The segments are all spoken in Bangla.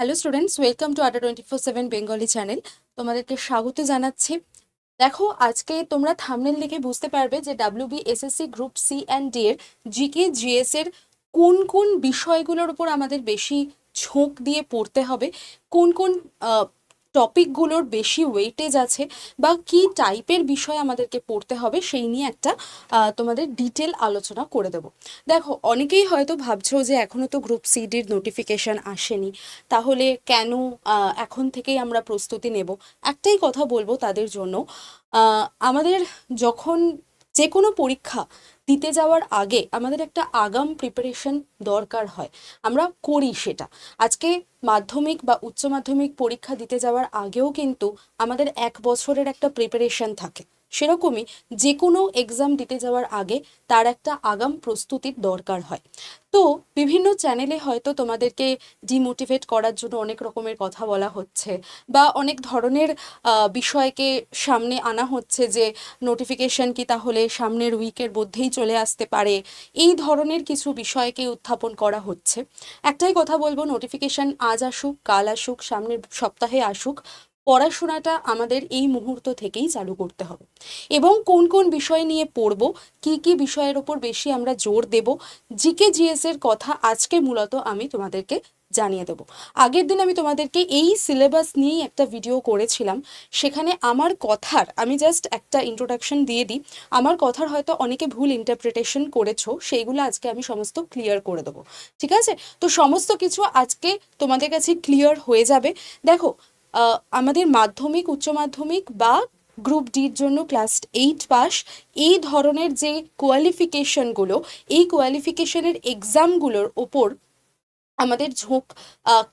Hello students welcome to Adda twenty four seven Bengali channel তোমাদেরকে স্বাগত জানাচ্ছি। দেখো, আজকে তোমরা থামনেল লিখে বুঝতে পারবে যে WB SSC group C and D এর জিকে জিএস এর কোন কোন বিষয়গুলোর উপর আমাদের বেশি ঝোঁক দিয়ে পড়তে হবে, কোন কোন টপিকগুলোর বেশি ওয়েটেজ আছে বা কি টাইপের বিষয় আমাদেরকে পড়তে হবে সেই নিয়ে একটা তোমাদের ডিটেল আলোচনা করে দেব। দেখো, অনেকেই হয়তো ভাবছ যে এখনও তো গ্রুপ সিডির নোটিফিকেশন আসেনি। তাহলে কেন এখন থেকেই আমরা প্রস্তুতি নেব? একটাই কথা বলব তাদের জন্য আমাদের যখন যে কোনো পরীক্ষা দিতে যাওয়ার আগে আমাদের একটা আগাম প্রিপারেশন দরকার হয়। আমরা করি সেটা। আজকে মাধ্যমিক বা উচ্চ মাধ্যমিক পরীক্ষা দিতে যাওয়ার আগেও কিন্তু আমাদের এক বছরের একটা প্রিপারেশন থাকে। সেরকমই যে কোনো এক্সাম দিতে যাওয়ার আগে তার একটা আগাম প্রস্তুতির দরকার হয়। তো বিভিন্ন চ্যানেলে হয়তো তোমাদেরকে ডিমোটিভেট করার জন্য অনেক রকমের কথা বলা হচ্ছে বা অনেক ধরনের বিষয়কে সামনে আনা হচ্ছে যে নোটিফিকেশন কি তাহলে সামনের উইকের মধ্যেই চলে আসতে পারে। এই ধরনের কিছু বিষয়কে উত্থাপন করা হচ্ছে। একটাই কথা বলব নোটিফিকেশন আজ আসুক, কাল আসুক, সামনের সপ্তাহে আসুক পড়াশোনাটা আমাদের এই মুহূর্ত থেকেই চালু করতে হবে। এবং কোন কোন বিষয় নিয়ে পড়ব, কি কি বিষয়ের ওপর বেশি আমরা জোর দেব, জিকে জিএস এর কথা আজকে মূলত আমি তোমাদেরকে জানিয়ে দেব। আগের দিন আমি তোমাদেরকে এই সিলেবাস নিয়েই একটা ভিডিও করেছিলাম। সেখানে আমার কথার, আমি জাস্ট একটা ইন্ট্রোডাকশন দিয়ে দিই। আমার কথার হয়তো অনেকে ভুল ইন্টারপ্রিটেশন করেছ, সেইগুলো আজকে আমি সমস্ত ক্লিয়ার করে দেবো। ঠিক আছে? তো সমস্ত কিছু আজকে তোমাদের কাছে ক্লিয়ার হয়ে যাবে। দেখো আমাদের মাধ্যমিক, উচ্চ মাধ্যমিক বা গ্রুপ ডির জন্য ক্লাস এইট পাস এই ধরনের যে কোয়ালিফিকেশনগুলো এই কোয়ালিফিকেশনের এক্সামগুলোর ওপর আমাদের ঝোঁক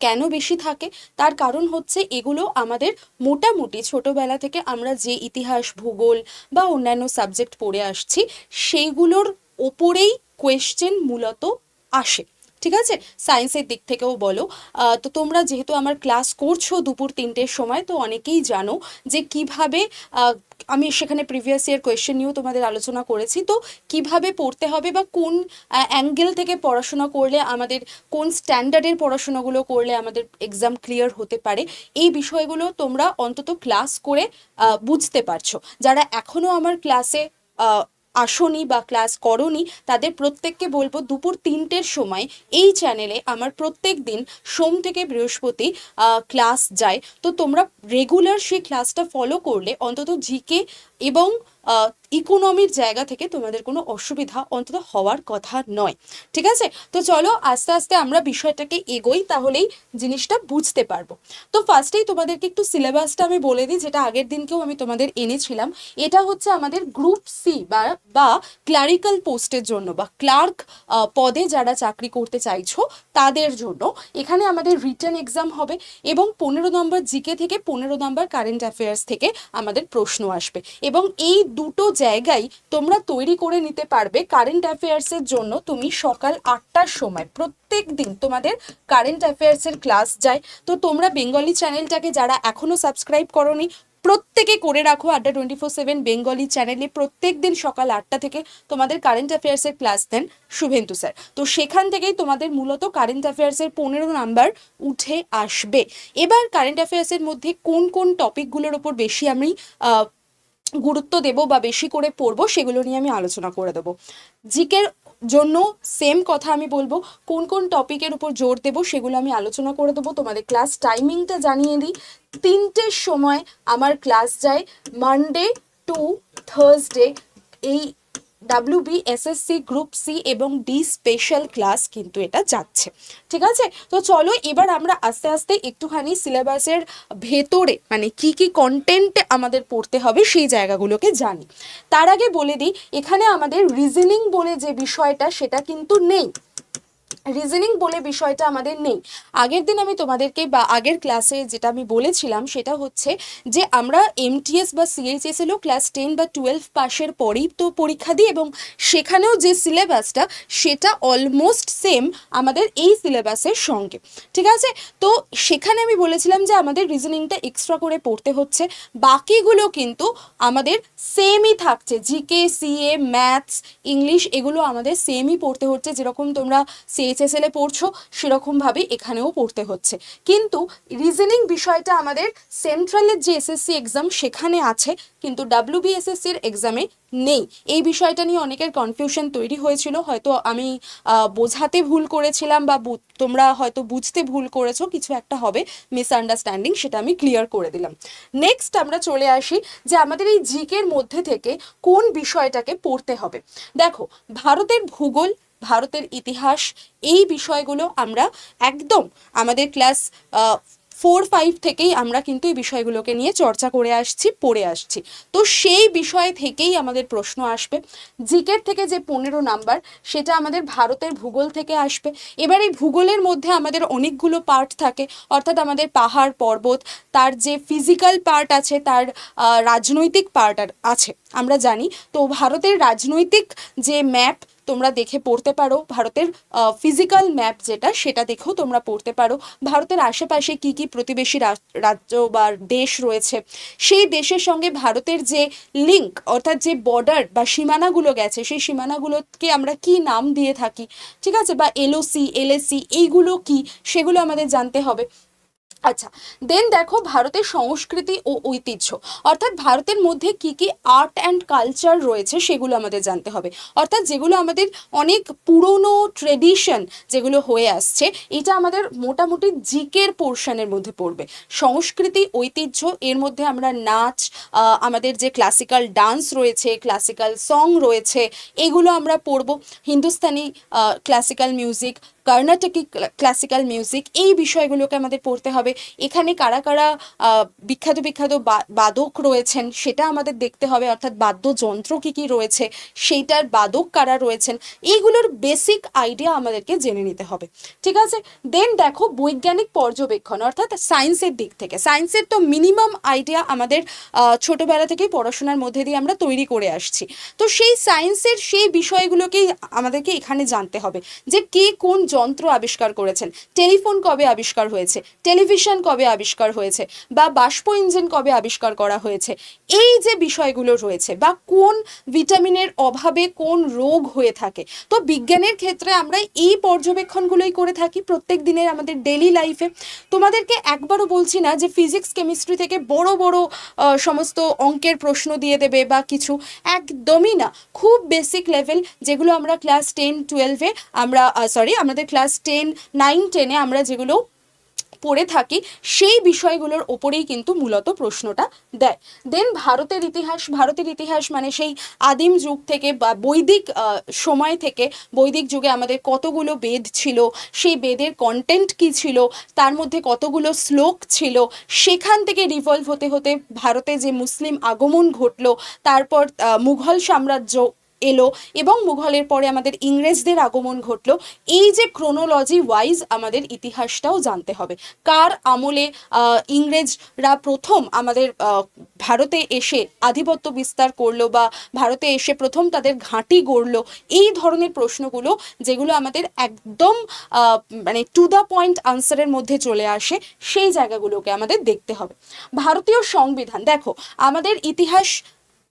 কেন বেশি থাকে? তার কারণ হচ্ছে এগুলো আমাদের মোটামুটি ছোটোবেলা থেকে আমরা যে ইতিহাস, ভূগোল বা অন্যান্য সাবজেক্ট পড়ে আসছি, সেইগুলোর ওপরেই কোয়েশ্চেন মূলত আসে। ঠিক আছে? সায়েন্সের দিক থেকেও বলো। তো তোমরা যেহেতু আমার ক্লাস করছ দুপুর তিনটের সময়, তো অনেকেই জানো যে কীভাবে আমি সেখানে প্রিভিয়াস ইয়ার কোয়েশ্চেন নিয়েও তোমাদের আলোচনা করেছি। তো কীভাবে পড়তে হবে বা কোন অ্যাঙ্গেল থেকে পড়াশোনা করলে আমাদের, কোন স্ট্যান্ডার্ডের পড়াশোনাগুলো করলে আমাদের এক্সাম ক্লিয়ার হতে পারে, এই বিষয়গুলো তোমরা অন্তত ক্লাস করে বুঝতে পারছ। যারা এখনও আমার ক্লাসে আসনি বা ক্লাস করনি, তাদের প্রত্যেককে বলব দুপুর তিনটের সময় এই চ্যানেলে আমার প্রত্যেক দিন সোম থেকে বৃহস্পতি ক্লাস যায়। তো তোমরা রেগুলার সেই ক্লাসটা ফলো করলে অন্তত জিকে এবং ইকোনমির জায়গা থেকে তোমাদের কোনো অসুবিধা অন্তত হওয়ার কথা নয়। ঠিক আছে? তো চলো আস্তে আস্তে আমরা বিষয়টাকে এগোই, তাহলেই জিনিসটা বুঝতে পারব। তো ফার্স্টেই তোমাদেরকে একটু সিলেবাসটা আমি বলে দিই, যেটা আগের দিনকেও আমি তোমাদের এনেছিলাম। এটা হচ্ছে আমাদের গ্রুপ সি বা বা ক্লারিক্যাল পোস্টের জন্য বা ক্লার্ক পদে যারা চাকরি করতে চাইছো, তাদের জন্য। এখানে আমাদের রিটার্ন এক্সাম হবে এবং পনেরো নম্বর জিকে থেকে পনেরো নম্বর কারেন্ট অ্যাফেয়ার্স থেকে আমাদের প্রশ্ন আসবে। এবং এই দুটো জায়গায় তোমরা তৈরি করে নিতে পারবে কারেন্ট অ্যাফেয়ার্সের জন্য তুমি সকাল আটটার সময়, প্রত্যেক দিন তোমাদের কারেন্ট অ্যাফেয়ার্সের ক্লাস যায়। তো তোমরা বেঙ্গলি চ্যানেলটাকে যারা এখনও সাবস্ক্রাইব করনি, প্রত্যেকে করে রাখো আড্ডা টোয়েন্টি ফোর সেভেন বেঙ্গলি চ্যানেলে প্রত্যেক দিন সকাল আটটা থেকে তোমাদের কারেন্ট অ্যাফেয়ার্সের ক্লাস দেন শুভেন্দু স্যার তো সেখান থেকেই তোমাদের মূলত কারেন্ট অ্যাফেয়ার্সের পনেরো নাম্বার উঠে আসবে। এবার কারেন্ট অ্যাফেয়ার্সের মধ্যে কোন কোন টপিকগুলোর ওপর বেশি আমি গুরুত্ব দেব বা বেশি করে পড়ব, সেগুলো নিয়ে আমি আলোচনা করে দেবো। জিকের জন্য সেম কথা আমি বলব, কোন কোন টপিকের উপর জোর দেবো সেগুলো আমি আলোচনা করে দেবো। তোমাদের ক্লাস টাইমিংটা জানিয়ে দিই, তিনটের সময় আমার ক্লাস যায় মানডে টু থার্সডে এই W B S S C group C এবং ডি স্পেশাল ক্লাস কিন্তু এটা যাচ্ছে। ঠিক আছে? তো চলো এবার আমরা আস্তে আস্তে একটুখানি সিলেবাসের ভেতরে মানে কি কি কন্টেন্ট আমাদের পড়তে হবে সেই জায়গাগুলোকে জানি। তার আগে বলে দিই, এখানে আমাদের রিজনিং বলে যে বিষয়টা সেটা কিন্তু নেই। রিজনিং বলে বিষয়টা আমাদের নেই। আগের দিন আমি তোমাদেরকে বা আগের ক্লাসে যেটা আমি বলেছিলাম সেটা হচ্ছে যে আমরা এমটিএস বা সিএইচএস এলও ক্লাস টেন বা টুয়েলভ পাশের পরেই তো পরীক্ষা দিই এবং সেখানেও যে সিলেবাসটা সেটা অলমোস্ট সেম আমাদের এই সিলেবাসের সঙ্গে। ঠিক আছে? তো সেখানে আমি বলেছিলাম যে আমাদের রিজনিংটা এক্সট্রা করে পড়তে হচ্ছে। বাকিগুলো কিন্তু আমাদের সেমই থাকছে। জিকে সিএ ম্যাথস ইংলিশ এগুলো আমাদের সেমই পড়তে হচ্ছে। যেরকম তোমরা সিএইচ এইচএসএল পড়ছো সেরকমভাবে এখানেও পড়তে হচ্ছে। কিন্তু রিজনিং বিষয়টা আমাদের সেন্ট্রালের যে এসএসসি এক্সাম সেখানে আছে, কিন্তু ডাব্লিউবিএসএসসির এক্সামে নেই। এই বিষয়টা নিয়ে অনেকের কনফিউশন তৈরি হয়েছিল। হয়তো আমি বোঝাতে ভুল করেছিলাম বা বু- তোমরা হয়তো বুঝতে ভুল করেছ, কিছু একটা হবে মিসআন্ডারস্ট্যান্ডিং সেটা আমি ক্লিয়ার করে দিলাম। নেক্সট আমরা চলে আসি যে আমাদের এই জিকের মধ্যে থেকে কোন বিষয়টাকে পড়তে হবে। দেখো, ভারতের ভূগোল ভারতের ইতিহাস, এই বিষয়গুলো আমরা একদম আমাদের ক্লাস ফোর ফাইভ থেকেই আমরা কিন্তু এই বিষয়গুলোকে নিয়ে চর্চা করে আসছি, পড়ে আসছি। তো সেই বিষয় থেকেই আমাদের প্রশ্ন আসবে, জিকের থেকে যে পনেরো নাম্বার, সেটা আমাদের ভারতের ভূগোল থেকে আসবে। এবার এই ভূগোলের মধ্যে আমাদের অনেকগুলো পার্ট থাকে, অর্থাৎ আমাদের পাহাড় পর্বত, তার যে ফিজিক্যাল পার্ট আছে, তার রাজনৈতিক পার্ট আছে, আমরা জানি। তো ভারতের রাজনৈতিক যে ম্যাপ তোমরা দেখে পড়তে পারো। ভারতের ফিজিক্যাল ম্যাপ যেটা, সেটা দেখেও তোমরা পড়তে পারো। ভারতের আশেপাশে কি কি প্রতিবেশী রাজ্য বা দেশ রয়েছে? সেই দেশের সঙ্গে ভারতের যে লিঙ্ক অর্থাৎ যে বর্ডার বা সীমানাগুলো গেছে, সেই সীমানাগুলোকে আমরা কি নাম দিয়ে থাকি? ঠিক আছে? বা এলওসি এলএসি এইগুলো কি? সেগুলো আমাদের জানতে হবে। আচ্ছা দেন দেখো ভারতের সংস্কৃতি ও ঐতিহ্য। অর্থাৎ ভারতের মধ্যে কি কি আর্ট অ্যান্ড কালচার রয়েছে সেগুলো আমাদের জানতে হবে। অর্থাৎ যেগুলো আমাদের অনেক পুরনো ট্রেডিশন যেগুলো হয়ে আসছে, এটা আমাদের মোটামুটি জিকের পোর্শনের মধ্যে পড়বে। সংস্কৃতি, ঐতিহ্য, এর মধ্যে আমরা নাচ আমাদের যে ক্লাসিক্যাল ডান্স রয়েছে ক্লাসিক্যাল সং রয়েছে, এগুলো আমরা পড়ব। Hindustani classical music Carnatic classical music এই বিষয়গুলোকে আমাদের পড়তে হবে। এখানে কারা কারা বিখ্যাত বিখ্যাত বাদক রয়েছেন সেটা আমাদের দেখতে হবে, অর্থাৎ বাদ্যযন্ত্র কী কী রয়েছে, সেইটার বাদক কারা রয়েছেন, এইগুলোর বেসিক আইডিয়া আমাদেরকে জেনে নিতে হবে। ঠিক আছে? দেন দেখো বৈজ্ঞানিক পর্যবেক্ষণ, অর্থাৎ সায়েন্সের দিক থেকে। সায়েন্সের তো মিনিমাম আইডিয়া আমাদের ছোটবেলা থেকেই পড়াশোনার মধ্যে দিয়ে আমরা তৈরি করে আসছি। তো সেই সায়েন্সের সেই বিষয়গুলোকেই আমাদেরকে এখানে জানতে হবে যে কে কোন যন্ত্র আবিষ্কার করেছেন। টেলিফোন কবে আবিষ্কার হয়েছে? টেলিভিশন কবে আবিষ্কার হয়েছে? বা বাষ্প ইঞ্জিন কবে আবিষ্কার করা হয়েছে? এই যে বিষয়গুলো রয়েছে, বা কোন ভিটামিনের অভাবে কোন রোগ হয়ে থাকে? তো বিজ্ঞানের ক্ষেত্রে আমরা এই পর্যবেক্ষণগুলোই করে থাকি প্রত্যেক দিনের আমাদের ডেলি লাইফে তোমাদেরকে একবারও বলছি না যে ফিজিক্স কেমিস্ট্রি থেকে বড় বড় সমস্ত অঙ্কের প্রশ্ন দিয়ে দেবে বা কিছু। একদমই না। খুব বেসিক লেভেল যেগুলো আমরা ক্লাস টেন টুয়েলভে আমরা সরি আমাদের ক্লাস টেন নাইন টেনে আমরা যেগুলো পড়ে থাকি, সেই বিষয়গুলোর ওপরেই কিন্তু মূলত প্রশ্নটা দেয়। দেন ভারতের ইতিহাস ভারতের ইতিহাস মানে সেই আদিম যুগ থেকে বা বৈদিক সময় থেকে, বৈদিক যুগে আমাদের কতগুলো বেদ ছিল, সেই বেদের কন্টেন্ট কি ছিল, তার মধ্যে কতগুলো শ্লোক ছিল, সেখান থেকে রিভলভ হতে হতে ভারতে যে মুসলিম আগমন ঘটলো, তারপর মুঘল সাম্রাজ্য এলো এবং মুঘলের পরে আমাদের ইংরেজদের আগমন ঘটলো। এই যে ক্রোনোলজি ওয়াইজ আমাদের ইতিহাসটাও জানতে হবে। কার আমলে ইংরেজরা প্রথম আমাদের ভারতে এসে আধিপত্য বিস্তার করল বা ভারতে এসে প্রথম তাদের ঘাঁটি গড়লো, এই ধরনের প্রশ্নগুলো যেগুলো আমাদের একদম মানে টু দ্য পয়েন্ট আনসারের মধ্যে চলে আসে, সেই জায়গাগুলোকে আমাদের দেখতে হবে। ভারতীয় সংবিধান, দেখো, আমাদের ইতিহাস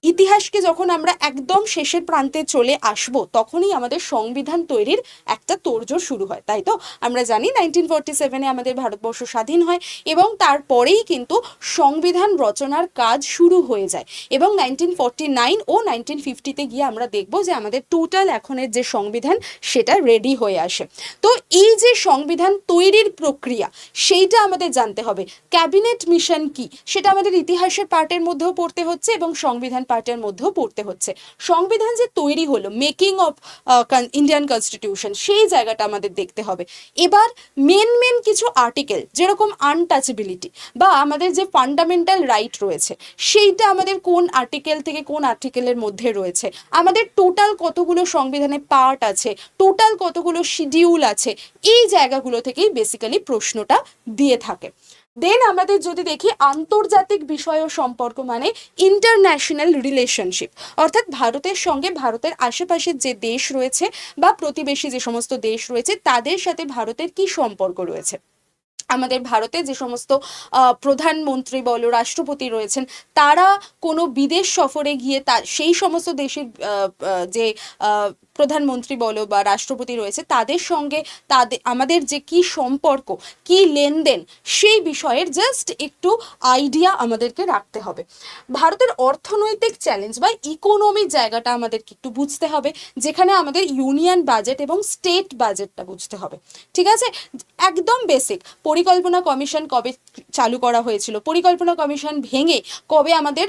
ইতিহাসকে যখন আমরা একদম শেষের প্রান্তে চলে আসব, তখনই আমাদের সংবিধান তৈরির একটা তোড়জোড় শুরু হয়, তাই তো? আমরা জানি নাইনটিন ফোরটি সেভেনে আমাদের ভারতবর্ষ স্বাধীন হয় এবং তারপরেই কিন্তু সংবিধান রচনার কাজ শুরু হয়ে যায় এবং নাইনটিন ফোরটি নাইন ও নাইনটিন ফিফটিতে গিয়ে আমরা দেখব যে আমাদের টোটাল এখনের যে সংবিধান সেটা রেডি হয়ে আসে। তো এই যে সংবিধান তৈরির প্রক্রিয়া, সেইটা আমাদের জানতে হবে। ক্যাবিনেট মিশন কি? সেটা আমাদের ইতিহাসের পার্টের মধ্যেও পড়তে হচ্ছে এবং সংবিধান পার্টের মধ্যেও পড়তে হচ্ছে। সংবিধান যে তৈরি হলো মেকিং অফ ইন্ডিয়ান কনস্টিটিউশন সেই জায়গাটা আমাদের দেখতে হবে। এবার মেন মেন কিছু আর্টিকেল যেরকম আনটাচেবিলিটি বা আমাদের যে ফান্ডামেন্টাল রাইট রয়েছে, সেইটা আমাদের কোন আর্টিকেল থেকে কোন আর্টিকেলের মধ্যে রয়েছে? আমাদের টোটাল কতগুলো সংবিধানে পার্ট আছে? টোটাল কতগুলো শিডিউল আছে? এই জায়গাগুলো থেকেই বেসিক্যালি প্রশ্নটা দিয়ে থাকে। দেন আমাদের যদি দেখি আন্তর্জাতিক বিষয় ও সম্পর্ক মানে ইন্টারন্যাশনাল রিলেশনশিপ অর্থাৎ ভারতের সঙ্গে ভারতের আশেপাশের যে দেশ রয়েছে বা প্রতিবেশী যে সমস্ত দেশ রয়েছে, তাদের সাথে ভারতের কি সম্পর্ক রয়েছে? আমাদের ভারতে যে সমস্ত প্রধানমন্ত্রী বলো, রাষ্ট্রপতি রয়েছেন, তারা কোনো বিদেশ সফরে গিয়ে তার সেই সমস্ত দেশের যে প্রধানমন্ত্রী বলো বা রাষ্ট্রপতি রয়েছে, তাদের সঙ্গে তাদের, আমাদের যে কি সম্পর্ক, কি লেনদেন, সেই বিষয়ের জাস্ট একটু আইডিয়া আমাদেরকে রাখতে হবে। ভারতের অর্থনৈতিক চ্যালেঞ্জ বা ইকোনমির জায়গাটা আমাদেরকে একটু বুঝতে হবে, যেখানে আমাদের ইউনিয়ন বাজেট এবং স্টেট বাজেটটা বুঝতে হবে। ঠিক আছে? একদম বেসিক পরিকল্পনা কমিশন কবে চালু করা হয়েছিল, পরিকল্পনা কমিশন ভেঙে কবে আমাদের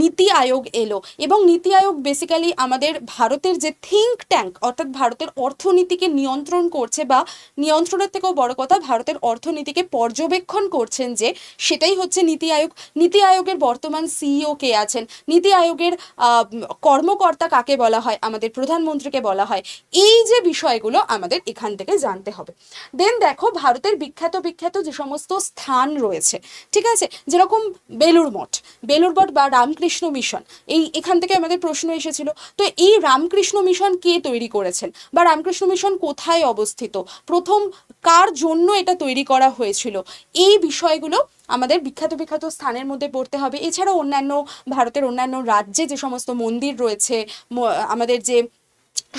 নীতি আয়োগ এলো এবং নীতি আয়োগ বেসিক্যালি আমাদের ভারতের যে থিঙ্ক ট্যাঙ্ক অর্থাৎ ভারতের অর্থনীতিকে নিয়ন্ত্রণ করছে বা নিয়ন্ত্রণের থেকেও বড় কথা ভারতের অর্থনীতিকে পর্যবেক্ষণ করছেন যে সেটাই হচ্ছে নীতি আয়োগ। নীতি আয়োগের বর্তমান সিইও কে আছেন। নীতি আয়োগের কর্মকর্তা কাকে বলা হয়? আমাদের প্রধানমন্ত্রীকে বলা হয়। এই যে বিষয়গুলো আমাদের এখান থেকে জানতে হবে। দেন দেখো, ভারতের বিখ্যাত বিখ্যাত যে সমস্ত স্থান রয়েছে, ঠিক আছে? যেরকম বেলুর মঠ বেলুর মঠ বা রামকৃষ্ণ মিশন, এই এখান থেকে আমাদের প্রশ্ন এসেছিল। তো এই রামকৃষ্ণ মিশন কে তৈরি করেছেন। বা রামকৃষ্ণ মিশন কোথায় অবস্থিত? প্রথম কার জন্য এটা তৈরি করা হয়েছিল? এই বিষয়গুলো আমাদের বিখ্যাত বিখ্যাত স্থানের মধ্যে পড়তে হবে। এছাড়াও অন্যান্য ভারতের অন্যান্য রাজ্যে যে সমস্ত মন্দির রয়েছে আমাদের যে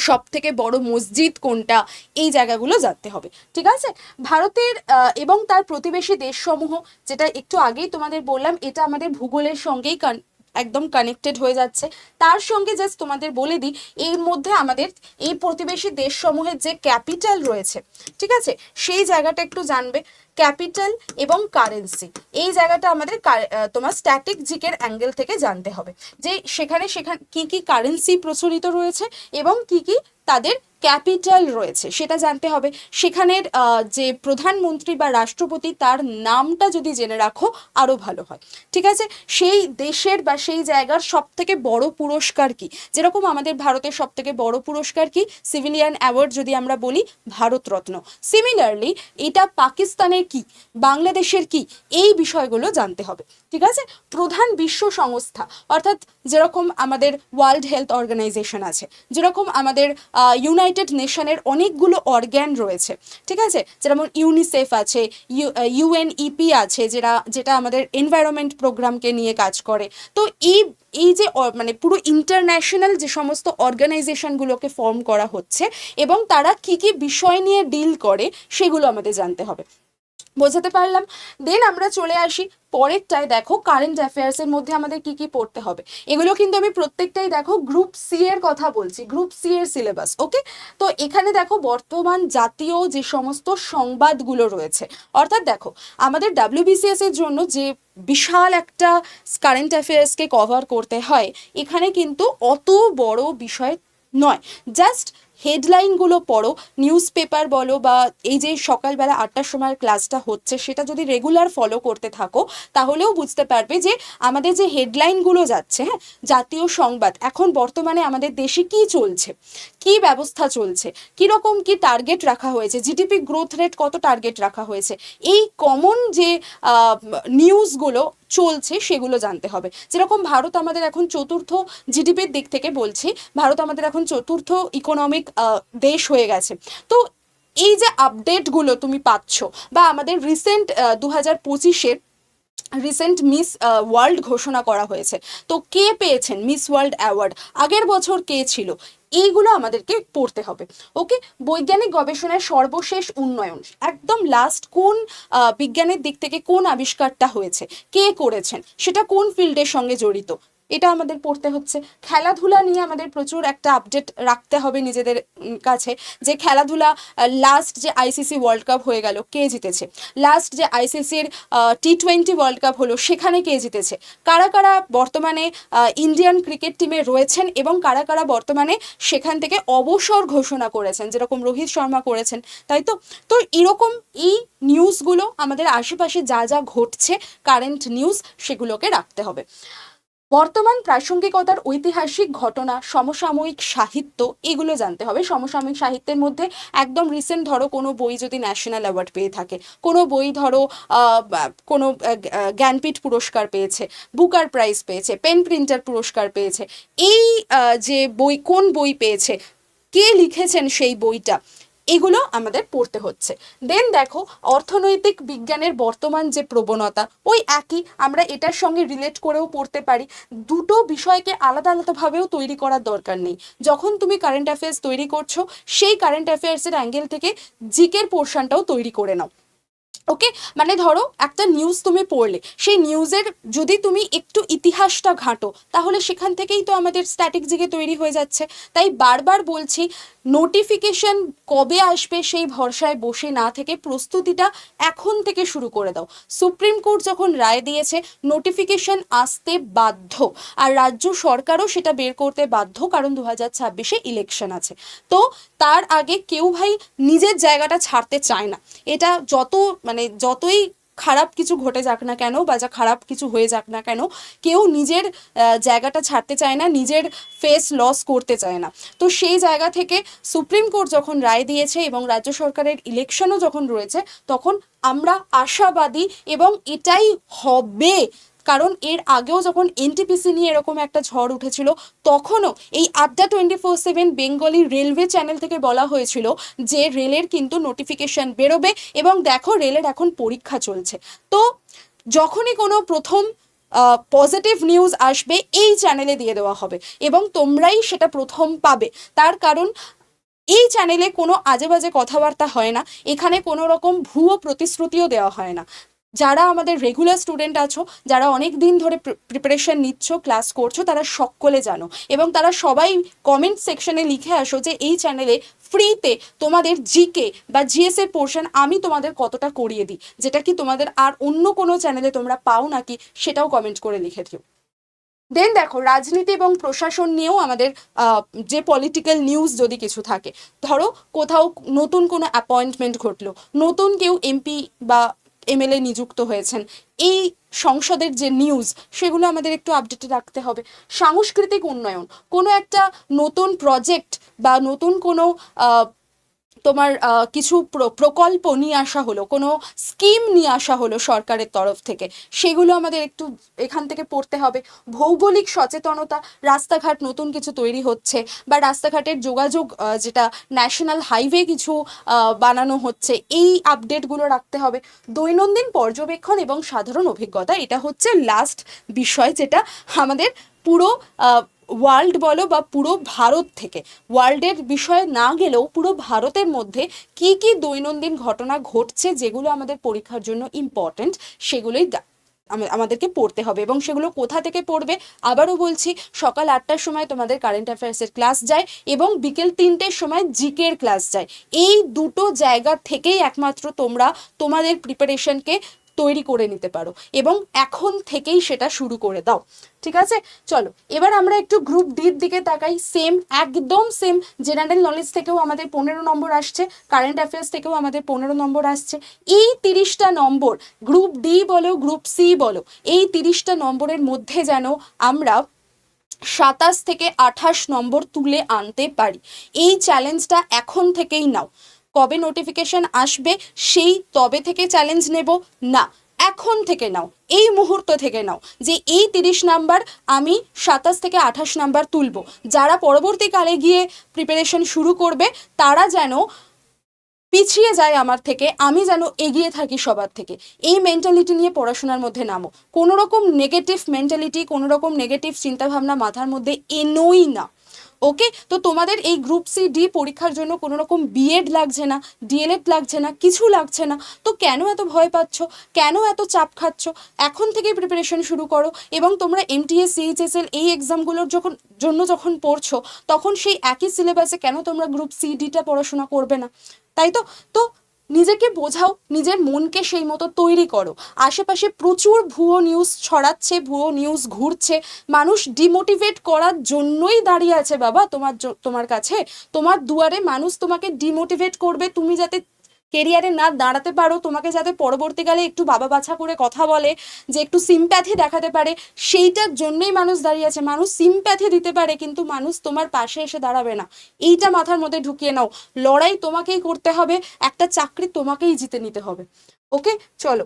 সব থেকে বড় মসজিদ কোনটা, এই জায়গাগুলো জানতে হবে। ঠিক আছে? ভারতের এবং তার প্রতিবেশী দেশসমূহ, যেটা একটু আগেই তোমাদের বললাম, এটা আমাদের ভূগোলের সঙ্গেই একদম কানেক্টেড হয়ে যাচ্ছে। তার সঙ্গে জাস্ট তোমাদের বলে দিই, এর মধ্যে আমাদের এই প্রতিবেশী দেশসমূহের যে ক্যাপিটাল রয়েছে, ঠিক আছে? সেই জায়গাটা একটু জানবে। ক্যাপিটাল এবং কারেন্সি। এই জায়গাটা আমাদের তোমার স্ট্যাটিক জিকের অ্যাঙ্গেল থেকে জানতে হবে। যে সেখানে সেখানে, কী কী কারেন্সি প্রচলিত রয়েছে এবং কি কি তাদের ক্যাপিটাল রয়েছে, সেটা জানতে হবে। সেখানের যে প্রধানমন্ত্রী বা রাষ্ট্রপতি, তার নামটা যদি জেনে রাখো আরও ভালো হয়। ঠিক আছে? সেই দেশের বা সেই জায়গার সব থেকে বড় পুরস্কার কি? যেরকম আমাদের ভারতের সব থেকে বড় পুরস্কার কি? সিভিলিয়ান অ্যাওয়ার্ড যদি আমরা বলি, ভারতরত্ন। সিমিলারলি এটা পাকিস্তানের কি? বাংলাদেশের কি? এই বিষয়গুলো জানতে হবে। ঠিক আছে? প্রধান বিশ্ব সংস্থা, অর্থাৎ যেরকম আমাদের ওয়ার্ল্ড হেলথ অর্গানাইজেশন আছে, যেরকম আমাদের ইউনাইটেড নেশনের অনেকগুলো অর্গ্যান রয়েছে। ঠিক আছে? যেমন ইউনিসেফ আছে ইউএনইপি আছে যেটা যেটা আমাদের এনভায়রনমেন্ট প্রোগ্রামকে নিয়ে কাজ করে। তো এই এই যে মানে পুরো ইন্টারন্যাশনাল যে সমস্ত অর্গানাইজেশনগুলোকে ফর্ম করা হচ্ছে, এবং তারা কি কি বিষয় নিয়ে ডিল করে, সেগুলো আমাদের জানতে হবে। বোঝাতে পারলাম। দেন আমরা চলে আসি পরেরটায়। দেখো কারেন্ট অ্যাফেয়ার্সের মধ্যে আমাদের কি কি পড়তে হবে। এগুলো কিন্তু আমি প্রত্যেকটাই দেখো গ্রুপ সি এর কথা বলছি গ্রুপ সি এর সিলেবাস ওকে তো এখানে দেখো বর্তমান জাতীয় যে সমস্ত সংবাদগুলো রয়েছে, অর্থাৎ দেখো, আমাদের ডাব্লিউবিসিএস এর জন্য যে বিশাল একটা কারেন্ট অ্যাফেয়ার্সকে কভার করতে হয়, এখানে কিন্তু অত বড় বিষয় নয়। জাস্ট হেডলাইনগুলো পড়ো নিউজ পেপার বলো বা এই যে সকালবেলা আটটার সময় ক্লাসটা হচ্ছে, সেটা যদি রেগুলার ফলো করতে থাকো, তাহলেও বুঝতে পারবে যে আমাদের যে হেডলাইনগুলো যাচ্ছে হ্যাঁ জাতীয় সংবাদ, এখন বর্তমানে আমাদের দেশে কি চলছে? কি ব্যবস্থা চলছে? কীরকম কি টার্গেট রাখা হয়েছে? জিডিপি গ্রোথ রেট কত টার্গেট রাখা হয়েছে? এই কমন যে নিউজগুলো চলছে সেগুলো জানতে হবে। যেরকম ভারত আমাদের এখন চতুর্থ জিডিপির দিক থেকে বলছি, ভারত আমাদের এখন চতুর্থ ইকোনমিক দেশ হয়ে গেছে। তো এই যে আপডেটগুলো তুমি পাচ্ছ বা আমাদের রিসেন্ট দু হাজার পঁচিশের রিসেন্ট মিস ওয়ার্ল্ড ঘোষণা করা হয়েছে। তো কে পেয়েছেন মিস ওয়ার্ল্ড অ্যাওয়ার্ড আগের বছর কে ছিল? এইগুলো আমাদেরকে পড়তে হবে। ওকে? বৈজ্ঞানিক গবেষণায় সর্বশেষ উন্নয়ন। একদম লাস্ট কোন বিজ্ঞানের দিক থেকে কোন আবিষ্কারটা হয়েছে? কে করেছেন? সেটা কোন ফিল্ডের সঙ্গে জড়িত? এটা আমাদের পড়তে হচ্ছে। খেলাধুলা নিয়ে আমাদের প্রচুর একটা আপডেট রাখতে হবে নিজেদের কাছে। যে খেলাধুলা লাস্ট যে আইসিসি ওয়ার্ল্ড কাপ হয়ে গেল, কে জিতেছে? লাস্ট যে আইসিসির টি টোয়েন্টি ওয়ার্ল্ড কাপ হলো, সেখানে কে জিতেছে? কারা কারা বর্তমানে ইন্ডিয়ান ক্রিকেট টিমে রয়েছেন এবং কারা কারা বর্তমানে সেখান থেকে অবসর ঘোষণা করেছেন? যেরকম রোহিত শর্মা করেছেন, তাই তো? তো এরকম এই নিউজগুলো আমাদের আশেপাশে যা যা ঘটছে কারেন্ট নিউজ সেগুলোকে রাখতে হবে। বর্তমান প্রাসঙ্গিকতার ঐতিহাসিক ঘটনা, সমসাময়িক সাহিত্য, এগুলো জানতে হবে। সমসাময়িক সাহিত্যের মধ্যে একদম রিসেন্ট ধরো কোনো বই যদি ন্যাশনাল অ্যাওয়ার্ড পেয়ে থাকে, কোনো বই ধরো কোনো জ্ঞানপীঠ পুরস্কার পেয়েছে, বুকার প্রাইজ পেয়েছে পেন প্রিন্টার পুরস্কার পেয়েছে, এই যে বই, কোন বই পেয়েছে, কে লিখেছেন সেই বইটা? এগুলো আমাদের পড়তে হচ্ছে। দেন দেখো, অর্থনৈতিক বিজ্ঞানের বর্তমান যে প্রবণতা, ওই একই, আমরা এটার সঙ্গে রিলেট করেও পড়তে পারি। দুটো বিষয়কে আলাদা আলাদাভাবেও তৈরি করার দরকার নেই। যখন তুমি কারেন্ট অ্যাফেয়ার্স তৈরি করছ, সেই কারেন্ট অ্যাফেয়ার্সের অ্যাঙ্গেল থেকে জিকের পোর্শনটাও তৈরি করে নাও। ওকে মানে ধরো, একটা নিউজ তুমি পড়লে। সেই নিউজের যদি তুমি একটু ইতিহাসটা ঘাঁটো, তাহলে সেখান থেকেই তো আমাদের স্ট্যাটিক জিকে তৈরি হয়ে যাচ্ছে। তাই বারবার বলছি নোটিফিকেশন কবে আসবে সেই ভরসায় বসে না থেকে প্রস্তুতিটা এখন থেকে শুরু করে দাও। সুপ্রিম কোর্ট যখন রায় দিয়েছে নোটিফিকেশন আসতে বাধ্য। আর রাজ্য সরকারও সেটা বের করতে বাধ্য, কারণ দু হাজার ছাব্বিশে ইলেকশন আছে। তো তার আগে কেউ ভাই নিজের জায়গাটা ছাড়তে চায় না। এটা যত মানে যতই খারাপ কিছু ঘটে যাক না কেন বা যা খারাপ কিছু হয়ে যাক না কেন, কেউ নিজের জায়গাটা ছাড়তে চায় না, নিজের ফেস লস করতে চায় না। তো সেই জায়গা থেকে সুপ্রিম কোর্ট যখন রায় দিয়েছে এবং রাজ্য সরকারের ইলেকশনও যখন রয়েছে, তখন আমরা আশাবাদী এবং এটাই হবে কারণ এর আগেও যখন এনটিপিসি নিয়ে এরকম একটা ঝড় উঠেছিল, তখনও এই Adda twenty four seven Bengali railway channel থেকে বলা হয়েছিল যে রেলের কিন্তু নোটিফিকেশন বেরোবে এবং দেখো রেলের এখন পরীক্ষা চলছে। তো যখনই কোনো প্রথম পজিটিভ নিউজ আসবে, এই চ্যানেলে দিয়ে দেওয়া হবে এবং তোমরাই সেটা প্রথম পাবে। তার কারণ, এই চ্যানেলে কোনো আজে বাজে কথাবার্তা হয় না, এখানে কোনো রকম ভুয়ো প্রতিশ্রুতিও দেওয়া হয় না। যারা আমাদের রেগুলার স্টুডেন্ট আছো, যারা অনেক দিন ধরে প্রিপারেশন নিচ্ছ ক্লাস করছ, তারা সকলে জানো। এবং তারা সবাই কমেন্ট সেকশনে লিখে আসো যে এই চ্যানেলে ফ্রিতে তোমাদের জিকে বা জিএস এর পোর্শন আমি তোমাদের কতটা করিয়ে দিই। যেটা কি তোমাদের আর অন্য কোনো চ্যানেলে তোমরা পাও নাকি, সেটাও কমেন্ট করে লিখে দিও। দেন দেখো, রাজনীতি এবং প্রশাসন নিয়েও আমাদের যে পলিটিক্যাল নিউজ যদি কিছু থাকে, ধরো কোথাও নতুন কোনো অ্যাপয়েন্টমেন্ট ঘটলো, নতুন কেউ এমপি বা এমএলএ নিযুক্ত হয়েছেন। এই সংসদের যে নিউজ সেগুলো আমাদের একটু আপডেটে রাখতে হবে। সাংস্কৃতিক উন্নয়ন, কোনো একটা নতুন প্রজেক্ট বা নতুন কোনো তোমার কিছু প্র- প্রকল্প নিয়ে আসা হলো, কোনো স্কিম নিয়ে আসা হলো সরকারের তরফ থেকে, সেগুলো আমাদের একটু এখান থেকে পড়তে হবে। ভৌগোলিক সচেতনতা, রাস্তাঘাট নতুন কিছু তৈরি হচ্ছে, বা রাস্তাঘাটের যোগাযোগ যেটা ন্যাশনাল হাইওয়ে কিছু বানানো হচ্ছে, এই আপডেটগুলো রাখতে হবে। দৈনন্দিন পর্যবেক্ষণ এবং সাধারণ অভিজ্ঞতা, এটা হচ্ছে লাস্ট বিষয় যেটা আমাদের পুরো ওয়ার্ল্ড বলো বা পুরো ভারত থেকে। ওয়ার্ল্ডের বিষয়ে না গেলেও পুরো ভারতের মধ্যে কি কি দৈনন্দিন ঘটনা ঘটছে যেগুলো আমাদের পরীক্ষার জন্য ইম্পর্ট্যান্ট সেগুলোই আমাদেরকে পড়তে হবে এবং সেগুলো কোথা থেকে পড়বে? আবারও বলছি, সকাল আটটার সময় তোমাদের কারেন্ট অ্যাফেয়ার্সের ক্লাস যায় এবং বিকেল তিনটের সময় জিকের ক্লাস যায়। এই দুটো জায়গা থেকেই একমাত্র তোমরা তোমাদের প্রিপারেশনকে তৈরি করে নিতে পারো। এবং এখন থেকেই সেটা শুরু করে দাও। ঠিক আছে? চলো, এবার আমরা একটু গ্রুপ ডির দিকে তাকাই। সেম একদম সেম জেনারেল নলেজ থেকেও আমাদের পনেরো নম্বর আসছে। কারেন্ট অ্যাফেয়ার্স থেকেও আমাদের পনেরো নম্বর আসছে। এই তিরিশটা নম্বর গ্রুপ ডি বলো গ্রুপ সি বলো, এই তিরিশটা নম্বরের মধ্যে যেন আমরা সাতাশ থেকে আঠাশ নম্বর তুলে আনতে পারি। এই চ্যালেঞ্জটা এখন থেকেই নাও। কবে নোটিফিকেশন আসবে, সেই তবে থেকে চ্যালেঞ্জ নেব। না, এখন থেকে নাও, এই মুহূর্ত থেকে নাও যে এই তিরিশ নাম্বার আমি সাতাশ থেকে আঠাশ নাম্বার তুলব। যারা পরবর্তীকালে গিয়ে প্রিপারেশন শুরু করবে, তারা যেন পিছিয়ে যায় আমার থেকে, আমি যেন এগিয়ে থাকি সবার থেকে। এই মেন্টালিটি নিয়ে পড়াশোনার মধ্যে নামো। কোনো রকম নেগেটিভ মেন্টালিটি কোনো রকম নেগেটিভ চিন্তাভাবনা মাথার মধ্যে এনোই না। ওকে তো তোমাদের এই গ্রুপ সি ডি পরীক্ষার জন্য কোনো রকম বিএড লাগছে না ডিএলএড লাগছে না, কিছু লাগছে না। তো কেন এত ভয় পাচ্ছ? কেন এত চাপ খাচ্ছ? এখন থেকেই প্রিপারেশন শুরু করো এবং তোমরা এমটিএস সিএইচএসএল এই এক্সামগুলোর যখন, জন্য যখন পড়ছো, তখন সেই একই সিলেবাসে কেন তোমরা গ্রুপ সি ডিটা পড়াশোনা করবে না? তাই তো? তো নিজেকে বোঝাও, নিজের মনকে সেই মতো তৈরি করো। আশেপাশে প্রচুর ভুয়ো নিউজ ছড়াচ্ছে, ভুয়ো নিউজ ঘুরছে। মানুষ ডিমোটিভেট করার জন্যই দাঁড়িয়ে আছে, বাবা। তোমার তোমার কাছে, তোমার দুয়ারে মানুষ তোমাকে ডিমোটিভেট করবে। তুমি যাতে কেরিয়ারে না দাঁড়াতে পারো, তোমাকে যাতে পরবর্তীকালে একটু বাবা বাছা করে কথা বলে, যে একটু সিম্প্যাথি দেখাতে পারে, সেইটার জন্যই মানুষ দাঁড়িয়ে আছে। মানুষ সিম্প্যাথি দিতে পারে, কিন্তু মানুষ তোমার পাশে এসে দাঁড়াবে না। এইটা মাথার মধ্যে ঢুকিয়ে নাও। লড়াই তোমাকেই করতে হবে, একটা চাকরি তোমাকেই জিতে নিতে হবে। ওকে চলো।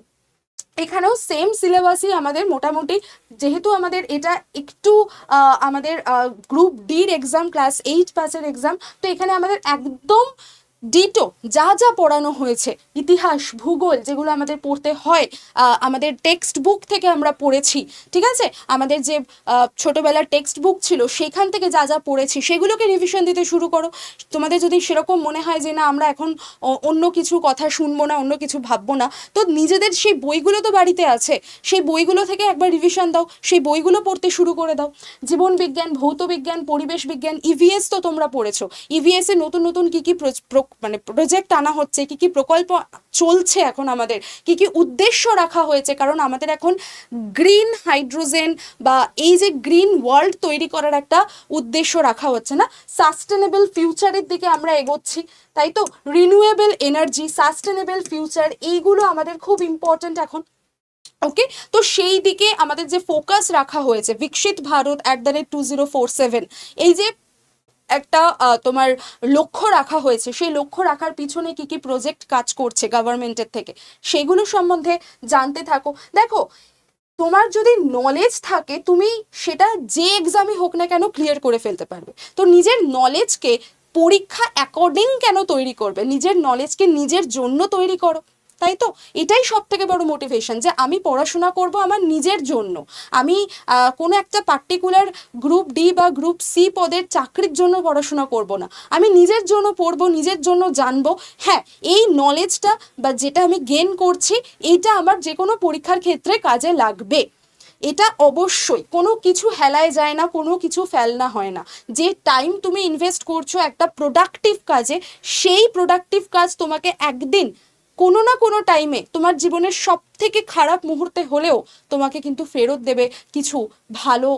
এখানেও সেম সিলেবাসই আমাদের মোটামুটি, যেহেতু আমাদের এটা একটু আমাদের গ্রুপ ডির এক্সাম ক্লাস এইট পাসের এক্সাম তো এখানে আমাদের একদম ডিটো যা যা পড়ানো হয়েছে, ইতিহাস, ভূগোল, যেগুলো আমাদের পড়তে হয় আমাদের টেক্সট বুক থেকে আমরা পড়েছি, ঠিক আছে? আমাদের যে ছোটোবেলার টেক্সট বুক ছিল, সেখান থেকে যা যা পড়েছি, সেগুলোকে রিভিশন দিতে শুরু করো। তোমাদের যদি সেরকম মনে হয় যে, না, আমরা এখন অন্য কিছু কথা শুনব না, অন্য কিছু ভাববো না, তো নিজেদের সেই বইগুলো তো বাড়িতে আছে, সেই বইগুলো থেকে একবার রিভিশন দাও, সেই বইগুলো পড়তে শুরু করে দাও। জীবন বিজ্ঞান, ভৌত বিজ্ঞান, পরিবেশ বিজ্ঞান ইভিএস তো তোমরা পড়েছো। ইভিএস এ নতুন নতুন কি কি মানে প্রজেক্ট আনা হচ্ছে, কি কি প্রকল্প চলছে এখন আমাদের, কি কি উদ্দেশ্য রাখা হয়েছে, কারণ আমাদের এখন গ্রিন হাইড্রোজেন বা এই যে গ্রিন ওয়ার্ল্ড তৈরি করার একটা উদ্দেশ্য রাখা হচ্ছে না। সাস্টেনেবল ফিউচারের দিকে আমরা এগোচ্ছি, তাই তো? রিনিউয়েবল এনার্জি সাস্টেনেবল ফিউচার এইগুলো আমাদের খুব ইম্পর্ট্যান্ট এখন। ওকে তো সেই দিকে আমাদের যে ফোকাস রাখা হয়েছে Viksit Bharat at the rate two zero four seven এই যে একটা তোমার লক্ষ্য রাখা হয়েছে। সেই লক্ষ্য রাখার পিছনে কি কি প্রজেক্ট কাজ করছে গভর্নমেন্টের থেকে? সেগুলো সম্বন্ধে জানতে থাকো। দেখো, তোমার যদি নলেজ থাকে, তুমি সেটা যে এক্সামই হোক না কেন ক্লিয়ার করে ফেলতে পারবে। তো নিজের নলেজকে পরীক্ষা অ্যাকর্ডিং কেন তৈরি করবে? নিজের নলেজকে নিজের জন্য তৈরি করো। তাই তো? এটাই সব থেকে বড় মোটিভেশন যে আমি পড়াশোনা করব আমার নিজের জন্য। আমি কোনো একটা পার্টিকুলার গ্রুপ ডি বা গ্রুপ সি পদের চাকরির জন্য পড়াশোনা করব না। আমি নিজের জন্য পড়ব, নিজের জন্য জানব। হ্যাঁ এই নলেজটা বা যেটা আমি গেন করছি, এইটা আমার যে কোনো পরীক্ষার ক্ষেত্রে কাজে লাগবে। এটা অবশ্যই, কোনো কিছু হেলায় যায় না, কোনো কিছু ফেলনা হয় না। যে টাইম তুমি ইনভেস্ট করছ একটা প্রোডাক্টিভ কাজে, সেই প্রোডাক্টিভ কাজ তোমাকে একদিন কোনো না কোনো টাইমে তোমার জীবনের সব থেকে খারাপ মুহূর্তে হলেও তোমাকে কিন্তু ফেরত দেবে কিছু ভালো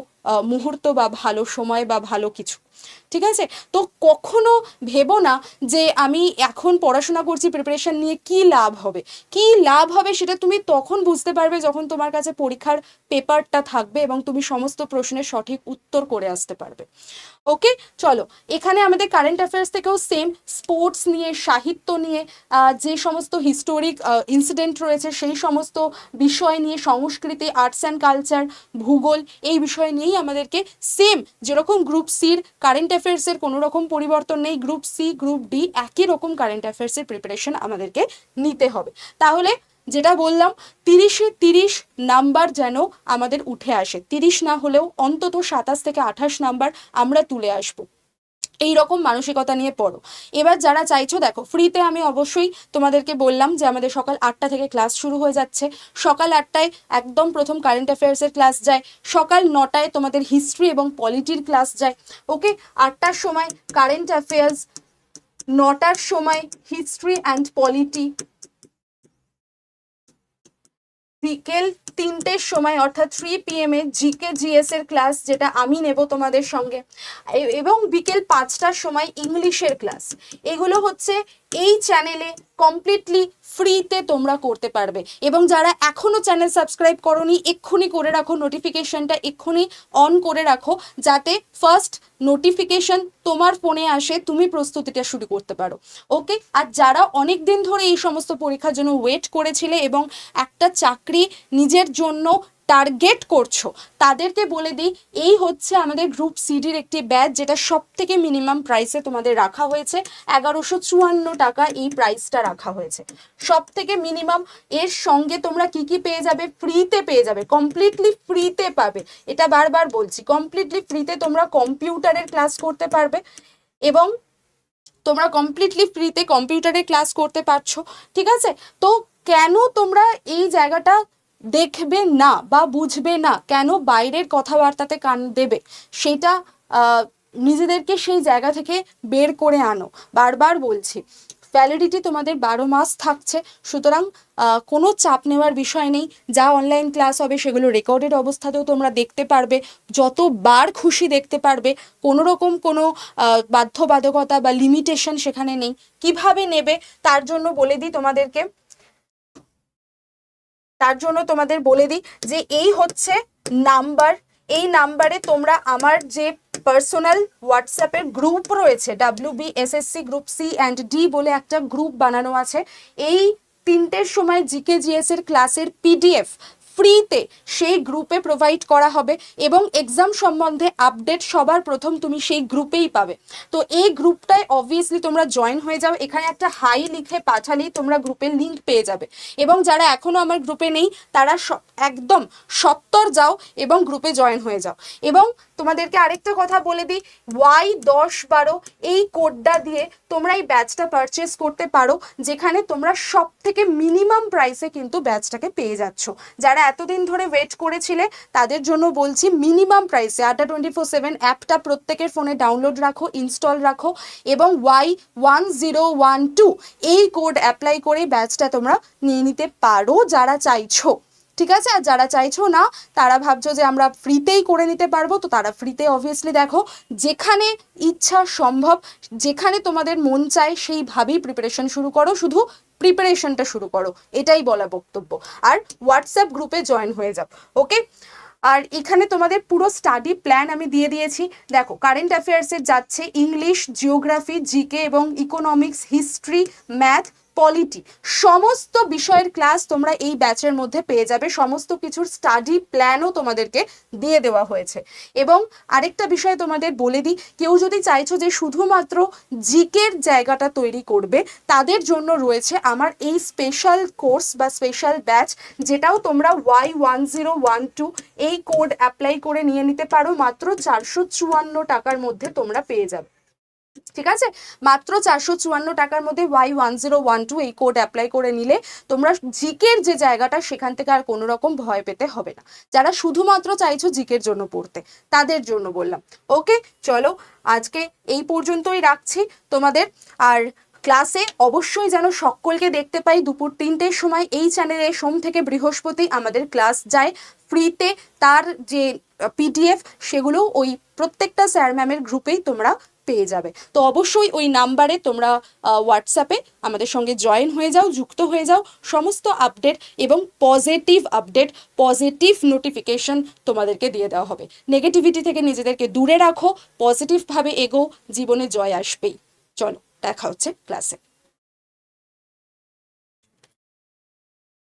মুহূর্ত বা ভালো সময় বা ভালো কিছু। ঠিক আছে? তো কখনো ভেবো না যে আমি এখন পড়াশোনা করছি প্রিপারেশন নিয়ে কি লাভ হবে? কি লাভ হবে সেটা তুমি তখন বুঝতে পারবে যখন তোমার কাছে পরীক্ষার পেপারটা থাকবে এবং তুমি সমস্ত প্রশ্নের সঠিক উত্তর করে আসতে পারবে। ওকে চলো, এখানে আমাদের কারেন্ট অ্যাফেয়ার্স থেকেও সেম স্পোর্টস নিয়ে, সাহিত্য নিয়ে যে সমস্ত হিস্টোরিক ইনসিডেন্ট রয়েছে সেই সমস্ত বিষয় নিয়ে, সংস্কৃতি আর্টস অ্যান্ড কালচার ভূগোল, এই বিষয় নিয়েই আমাদেরকে সেম যেরকম গ্রুপ সির কারেন্ট অ্যাফেয়ার্সের কোনো রকম পরিবর্তন নেই গ্রুপ সি গ্রুপ ডি একই রকম কারেন্ট অ্যাফেয়ার্সের প্রিপারেশন আমাদেরকে নিতে হবে। তাহলে যেটা বললাম, তিরিশে তিরিশ নাম্বার যেন আমাদের উঠে আসে। তিরিশ না হলেও অন্তত সাতাশ থেকে আঠাশ নাম্বার আমরা তুলে আসব। এই রকম মানসিকতা নিয়ে পড়ো। এবার যারা চাইছো, দেখো ফ্রিতে আমি অবশ্যই তোমাদেরকে বললাম যে আমাদের সকাল আটটা থেকে ক্লাস শুরু হয়ে যাচ্ছে। সকাল আটটায় একদম প্রথম কারেন্ট অ্যাফেয়ার্সের ক্লাস যায়। সকাল নটায় তোমাদের হিস্ট্রি এবং পলিটির ক্লাস যায়। ওকে আটটার সময় কারেন্ট অ্যাফেয়ার্স নটার সময় হিস্ট্রি অ্যান্ড পলিটি বিকেল তিনটের সময়, অর্থাৎ থ্রি পিএম এ জিকে জিএস এর ক্লাস যেটা আমি নেব তোমাদের সঙ্গে। এবং বিকেল পাঁচটার সময় ইংলিশের ক্লাস এগুলো হচ্ছে এই চ্যানেলে কমপ্লিটলি ফ্রিতে তোমরা করতে পারবে। এবং যারা এখনও চ্যানেল সাবস্ক্রাইব করনি, এক্ষুনি করে রাখো নোটিফিকেশনটা এক্ষুনি অন করে রাখো, যাতে ফার্স্ট নোটিফিকেশন তোমার ফোনে আসে, তুমি প্রস্তুতিটা শুরু করতে পারো। ওকে আর যারা অনেক দিন ধরে এই সমস্ত পরীক্ষার জন্য ওয়েট করেছিলে এবং একটা চাকরি নিজের জন্য টার্গেট করছ, তাদেরকে বলে দিই, এই হচ্ছে আমাদের গ্রুপ সিডির একটি ব্যাচ যেটা সব থেকে মিনিমাম প্রাইসে তোমাদের রাখা হয়েছে, এগারোশো চুয়ান্ন টাকা এই প্রাইসটা রাখা হয়েছে। সব থেকে মিনিমাম এর সঙ্গে তোমরা কি কি পেয়ে যাবে? ফ্রিতে পেয়ে যাবে কমপ্লিটলি ফ্রিতে পাবে। এটা বারবার বলছি কমপ্লিটলি ফ্রিতে তোমরা কম্পিউটারের ক্লাস করতে পারবে এবং তোমরা কমপ্লিটলি ফ্রিতে কম্পিউটারে ক্লাস করতে পারছ, ঠিক আছে? তো কেন তোমরা এই জায়গাটা দেখবে না বা বুঝবে না কেন বাইরের কথাবার্তাতে কান দেবে, সেটা নিজেদেরকে সেই জায়গা থেকে বের করে আনো। বারবার বলছি ভ্যালিডিটি তোমাদের বারো মাস থাকছে, সুতরাং কোনো চাপ নেওয়ার বিষয় নেই। যা অনলাইন ক্লাস হবে সেগুলো রেকর্ডেড অবস্থাতেও তোমরা দেখতে পারবে। যতবার খুশি দেখতে পারবে, কোনো রকম কোনো বাধ্যবাধকতা বা লিমিটেশন সেখানে নেই। কীভাবে নেবে, তার জন্য বলে দিই তোমাদেরকে তার জন্য তোমাদের বলে দিই যে এই হচ্ছে নাম্বার। এই নাম্বারে তোমরা আমার যে পার্সোনাল হোয়াটসঅ্যাপের গ্রুপ রয়েছে W B S S C group C and D বলে একটা গ্রুপ বানানো আছে, এই তিনটের সময় জিকে জিএস এর ক্লাসের পিডিএফ ফ্রিতে সেই গ্রুপে প্রোভাইড করা হবে এবং এক্সাম সম্বন্ধে আপডেট সবার প্রথম তুমি সেই গ্রুপেই পাবে। তো এই গ্রুপটায় অবভিয়াসলি তোমরা জয়েন হয়ে যাও। এখানে একটা হাই লিখে পাঠালেই তোমরা গ্রুপের লিঙ্ক পেয়ে যাবে। এবং যারা এখনও আমার গ্রুপে নেই, তারা একদম সত্তর যাও এবং গ্রুপে জয়েন হয়ে যাও। এবং তোমাদেরকে আরেকটা কথা বলে দিই ওয়াই দশ বারো এই কোডটা দিয়ে তোমরা এই ব্যাচটা পারচেস করতে পারো, যেখানে তোমরা সব থেকে মিনিমাম প্রাইসে কিন্তু ব্যাচটাকে পেয়ে যাচ্ছ। যারা এতদিন ধরে ওয়েট করেছিলে, তাদের জন্য বলছি মিনিমাম প্রাইসে আড্ডা টোয়েন্টি ফোর সেভেন অ্যাপটা প্রত্যেকের ফোনে ডাউনলোড রাখো ইনস্টল রাখো এবং Y one zero one two এই কোড অ্যাপ্লাই করে ব্যাচটা তোমরা নিয়ে নিতে পারো যারা চাইছো। ঠিক আছে? আর যারা চাইছো না, তারা ভাবছ যে আমরা ফ্রিতেই করে নিতে পারব, তো তারা ফ্রিতে অবভিয়াসলি দেখো, যেখানে ইচ্ছা সম্ভব, যেখানে তোমাদের মন চায়, সেইভাবেই প্রিপারেশন শুরু করো, শুধু প্রিপারেশনটা শুরু করো, এটাই বলা বক্তব্য। আর হোয়াটসঅ্যাপ গ্রুপে জয়েন হয়ে যাও ওকে আর এখানে তোমাদের পুরো স্টাডি প্ল্যান আমি দিয়ে দিয়েছি। দেখো কারেন্ট অ্যাফেয়ার্সের যাচ্ছে ইংলিশ জিওগ্রাফি জিকে এবং ইকোনমিক্স হিস্ট্রি ম্যাথ পলিটি সমস্ত বিষয়ের ক্লাস তোমরা এই ব্যাচের মধ্যে পেয়ে যাবে, সমস্ত কিছুর স্টাডি প্ল্যানও তোমাদেরকে দিয়ে দেওয়া হয়েছে। এবং আরেকটা বিষয় তোমাদের বলে দিই, কেউ যদি চাইছো যে শুধুমাত্র জিকের জায়গাটা তৈরি করবে, তাদের জন্য রয়েছে আমার এই স্পেশাল কোর্স বা স্পেশাল ব্যাচ যেটাও তোমরা Y one zero one two এই কোড অ্যাপ্লাই করে নিয়ে নিতে পারো, মাত্র চারশো চুয়ান্ন টাকার মধ্যে তোমরা পেয়ে যাবে। ঠিক আছে? মাত্র চারশো চুয়ান্ন টাকার মধ্যে Y one zero one two এই কোড অ্যাপ্লাই করে নিলে তোমরা জিকের যে জায়গাটা, সেখান থেকে আর কোনো রকম ভয় পেতে হবে না। যারা শুধুমাত্র চাইছো জিকের জন্য পড়তে, তাদের জন্য বললাম। ওকে চলো আজকে এই পর্যন্তই রাখছি তোমাদের। আর ক্লাসে অবশ্যই যেন সকলকে দেখতে পাই দুপুর তিনটের সময়। এই চ্যানেলে সোম থেকে বৃহস্পতি আমাদের ক্লাস যায় ফ্রিতে তার যে পিডিএফ সেগুলো ওই প্রত্যেকটা স্যার ম্যামের গ্রুপেই তোমরা পেয়ে যাবে। তো অবশ্যই ওই নাম্বারে তোমরা হোয়াটসঅ্যাপে আমাদের সঙ্গে জয়েন হয়ে যাও, যুক্ত হয়ে যাও। সমস্ত আপডেট এবং পজিটিভ আপডেট পজিটিভ নোটিফিকেশন তোমাদেরকে দিয়ে দেওয়া হবে। নেগেটিভিটি থেকে নিজেদেরকে দূরে রাখো পজিটিভভাবে এগো, জীবনে জয় আসবেই। চলো, দেখা হচ্ছে ক্লাসে